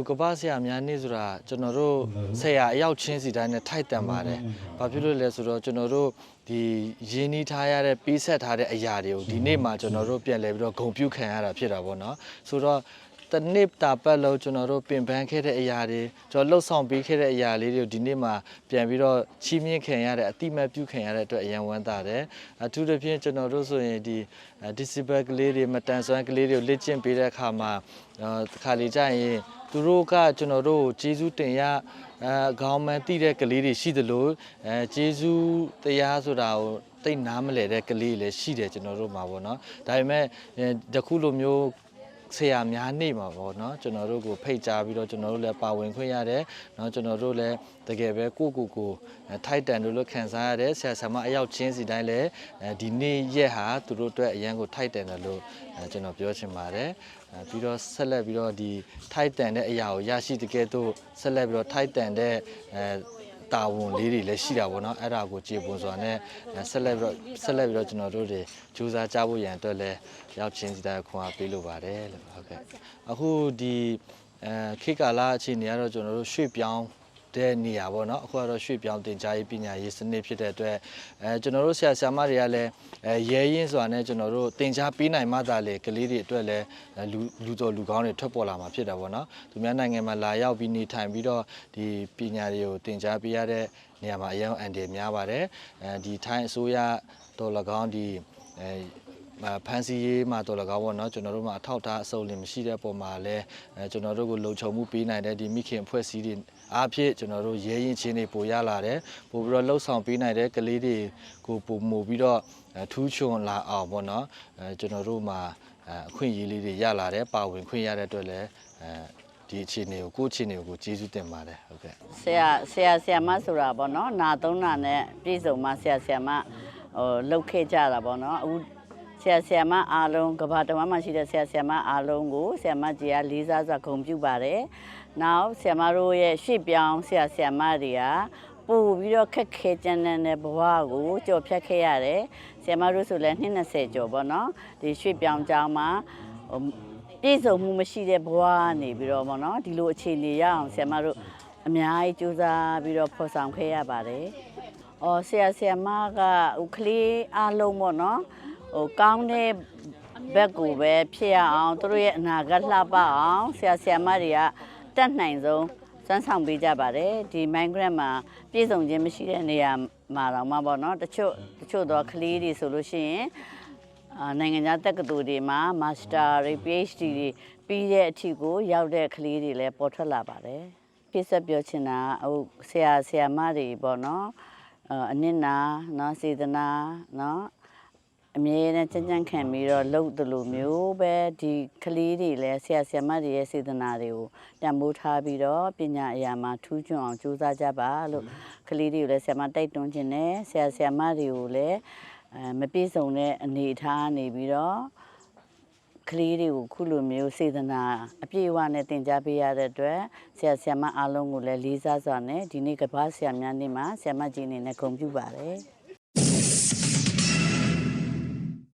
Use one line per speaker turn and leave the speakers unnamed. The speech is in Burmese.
ကပ္ပဆရာများနေ့ဆိုတာကျွန်တော်တို့ဆရာအယောက်ချင်းစီတိုင်းနဲ့ထိုက်တန်ပါတယ်။ဘာဖြစ်လို့လဲဆိုတော့ကျွန်တော်တို့ဒီရင်းနှီးထားရတဲ့ပေးဆက်ထားတဲ့အရာတွေကိုဒီနေ့မှကျွန်တော်တို့ပြန်လဲပြီးတော့ဂုံပြုတ်ခံရတာဖြစ်တာပေါ့နော်။ဆိုတော့ တနစ်တာပတ်လုံးကျွန်တော်တို့ပင်ပန်းခဲ့တဲ့အရာတွေကျွန်တော်လှုပ်ဆောင်ပေးခဲ့တဲ့အရာလေးတွေကိုဒီနေ့မှပြန်ပြီးတော့ချီးမြှင့်ခံရတဲ့အတိမတ်ပြုခံရတဲ့အတွက်အယံဝမ်းသာတယ်အထူးသဖြင့်ကျွန်တော်တို့ဆိုရင်ဒီ disable ကလေးတွေမတန်ဆွမ်းကလေးတွေကိုလေ့ကျင့်ပေးတဲ့အခါမှာအာတစ်ခါလေကြာရင်သူတို့ကကျွန်တော်တို့ကိုကျေးဇူးတင်ရအဲခေါင်းမှန်တိတဲ့ကလေးတွေရှိသလိုအဲကျေးဇူးတရားဆိုတာကိုတိတ်နားမလဲတဲ့ကလေးတွေလည်းရှိတယ်ကျွန်တော်တို့မှာပေါ့နော်ဒါပေမဲ့အဲတခုလိုမျိုး ဆရာများနေမှာပေါ့เนาะကျွန်တော်တို့ကိုဖိတ်ကြားပြီးတော့ကျွန်တော်တို့လည်းပါဝင်ခွင့်ရတယ်เนาะကျွန်တော်တို့လည်းတကယ်ပဲကိုယ့်ကိုယ်ကိုအဲထိုက်တန်လို့လို့ခံစားရတယ်ဆရာဆရာမအယောက်ချင်းစီတိုင်းလည်းအဲဒီနေ့ရက်ဟာသူတို့အတွက်အရန်ကိုထိုက်တန်တယ်လို့အဲကျွန်တော်ပြောချင်ပါတယ်အဲပြီးတော့ဆက်လက်ပြီးတော့ဒီထိုက်တန်တဲ့အရာကိုရရှိတကယ်တော့ဆက်လက်ပြီးတော့ထိုက်တန်တဲ့အဲ တာဝန်လေးတွေလည်းရှိတာပေါ့နော်အဲ့ဒါကိုကြေပွန်စွာနဲ့အဲဆက်လက်ပြီးတော့ဆက်လက်ပြီးတော့ကျွန်တော်တို့တွေကြိုးစားကြဖို့ရန်အတွက်လည်းရောက်ချင်းစီတိုင်းခွန်အားပေးလိုပါတယ်လို့ဟုတ်ကဲ့အခုဒီအဲခေတ်ကာလအခြေအနေကတော့ကျွန်တော်တို့ရွှေ့ပြောင်း တဲ့နေရာပေါ့နော်အခုကတော့ရွှေ့ပြောင်းတင်ကြားရေးပညာရေးစနစ်ဖြစ်တဲ့အတွက်အဲကျွန်တော်တို့ဆရာဆရာမတွေကလည်းအဲရဲရင်းဆိုတာနဲ့ကျွန်တော်တို့တင်ကြားပေးနိုင်မှသာလေကလေးတွေအတွက်လည်းလူလူတော်လူကောင်းတွေထွက်ပေါ်လာမှာဖြစ်တယ်ပေါ့နော်သူများနိုင်ငံမှာလာရောက်ပြီးနေထိုင်ပြီးတော့ဒီပညာတွေကိုတင်ကြားပေးရတဲ့နေရာမှာအရင်အန်တယ်များပါတယ်အဲဒီထိုင်းအစိုးရတော်၎င်းဒီအဲ ဖန်စီရေးမှာတော်လကားပေါ့နော်ကျွန်တော်တို့မှာအထောက်အထားအစုံလင်မရှိတဲ့ပုံမှာလည်းအဲကျွန်တော်တို့ကိုလုံခြုံမှုပေးနိုင်တဲ့ဒီမိခင်အဖွဲ့အစည်းတွေအားဖြင့်ကျွန်တော်တို့ရဲရင်ချင်းတွေပိုရလာတယ်ပို့ပြီးတော့လှုပ်ဆောင်ပေးနိုင်တဲ့ကလေးတွေကိုပုံမူပြီးတော့အဲထူးချွန်လာအောင်ပေါ့နော်အဲကျွန်တော်တို့မှာအဲအခွင့်အရေးလေးတွေရလာတယ်ပါဝင်ခွင့်ရတဲ့အတွက်လည်းအဲဒီအခြေအနေကိုကိုယ့်အခြေအနေကိုကိုကျေးဇူးတင်ပါတယ်ဟုတ်ကဲ့
ဆရာဆရာဆရာမဆိုတာပေါ့နော်နာသုံးနာနဲ့ပြည်စုံမဆရာဆရာမဟိုလှုပ်ခဲ့ကြတာပေါ့နော်အခု ဆရာဆရာမအားလုံးကဘာတမမှာရှိတဲ့ဆရာဆရာမအားလုံးကိုဆရာမကြီးကလေးစားစွာဂုဏ်ပြုပါတယ်။နောက်ဆရာမတို့ရဲ့ရှေ့ပြောင်းဆရာဆရာမတွေကပို့ပြီးတော့ခက်ခဲကြမ်းတမ်းတဲ့ဘဝကိုကြော်ဖြတ်ခဲ့ရတယ်။ဆရာမတို့ဆိုလည်းနှစ်20ကျော်ပေါ့နော်။ဒီရွှေ့ပြောင်းကြောင်းမှာဟိုပြည့်စုံမှုမရှိတဲ့ဘဝကနေပြီးတော့ဗောနော်ဒီလိုအခြေအနေရအောင်ဆရာမတို့အများကြီးကြိုးစားပြီးတော့ဖော်ဆောင်ခဲ့ရပါတယ်။အော်ဆရာဆရာမကဟိုကလေးအားလုံးဗောနော် ဟိုကောင်းတဲ့ဘက်ကိုပဲဖြစ်ရအောင်သူတို့ရဲ့အနာဂတ်လှပအောင်ဆရာဆရာမတွေကတတ်နိုင်ဆုံးစွမ်းဆောင်ပေးကြပါတယ်ဒီ Minecraft မှာပြည့်စုံခြင်းမရှိတဲ့နေရာမှာတော့မှပေါ့နော်တချို့တချို့တော့ကလေးတွေဆိုလို့ရှိရင်အာနိုင်ငံခြားတက္ကသိုလ်တွေမှာမာစတာတွေ PhD တွေပြီးတဲ့အထိကို ရောက်တဲ့ကလေးတွေလည်းပေါ်ထွက်လာပါတယ်။ပြည့်စက်ပြောချင်တာဟိုဆရာဆရာမတွေပေါ့နော်အာအနစ်နာနော်စေတနာနော် အမြဲတမ်းကြံ့ကြံ့ခံပြီးတော့လှုပ်တယ်လို့မျိုးပဲဒီကလေးတွေလည်းဆရာဆရာမတွေရဲ့စေတနာတွေကိုတန်ဖိုးထားပြီးတော့ပညာအရာမှာထူးချွန်အောင်ကြိုးစားကြပါလို့ကလေးတွေကိုလည်းဆရာမတိုက်တွန်းခြင်းနဲ့ဆရာဆရာမတွေကိုလည်းအဲမပြည့်စုံတဲ့အနေအထားနေပြီးတော့ကလေးတွေကိုခုလိုမျိုးစေတနာအပြည့်အဝနဲ့တင် जा ပေးရတဲ့အတွက်ဆရာဆရာမအားလုံးကိုလည်းလေးစားစွာနဲ့ဒီနေ့ကပ္ပဆရာများနေ့မှာဆရာမကြီးအနေနဲ့ဂုဏ်ပြုပါတယ်